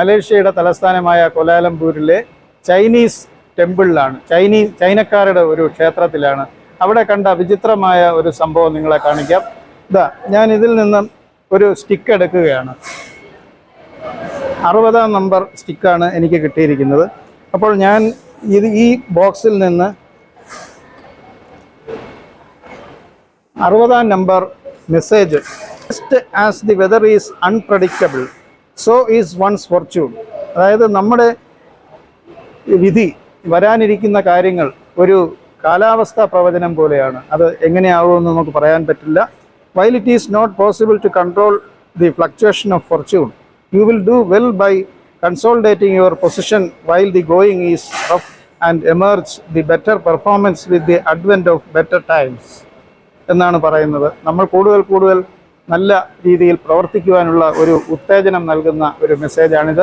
മലേഷ്യയുടെ തലസ്ഥാനമായ കൊലാലംപൂരിലെ Chinese ടെമ്പിളിലാണ്. Chinese ചൈനക്കാരുടെ ഒരു ക്ഷേത്രത്തിലാണ്. അവിടെ കണ്ട വിചിത്രമായ ഒരു സംഭവം നിങ്ങളെ കാണിക്കാം. ഇതാ ഞാൻ ഇതിൽ നിന്നും ഒരു സ്റ്റിക്ക് എടുക്കുകയാണ്. അറുപതാം നമ്പർ സ്റ്റിക്കാണ് എനിക്ക് കിട്ടിയിരിക്കുന്നത്. അപ്പോൾ ഞാൻ ഇത് ഈ ബോക്സിൽ നിന്ന് അറുപതാം number message. Just as the weather is unpredictable so is one's fortune അതായത് നമ്മുടെ വിധി വരാനിരിക്കുന്ന കാര്യങ്ങൾ ഒരു കാലാവസ്ഥാ പ്രവചനം പോലെയാണ്. അത് എങ്ങനെയാവുമെന്ന് നമുക്ക് പറയാൻ പറ്റില്ല. While it is not possible to control the fluctuation of fortune you will do well by consolidating your position while the going is rough and emerge the better performance with the advent of better times എന്നാണ് പറയുന്നത്. നമ്മൾ കൂടുതൽ കൂടുതൽ നല്ല രീതിയിൽ പ്രവർത്തിക്കുവാനുള്ള ഒരു ഉത്തേജനം നൽകുന്ന ഒരു മെസ്സേജാണിത്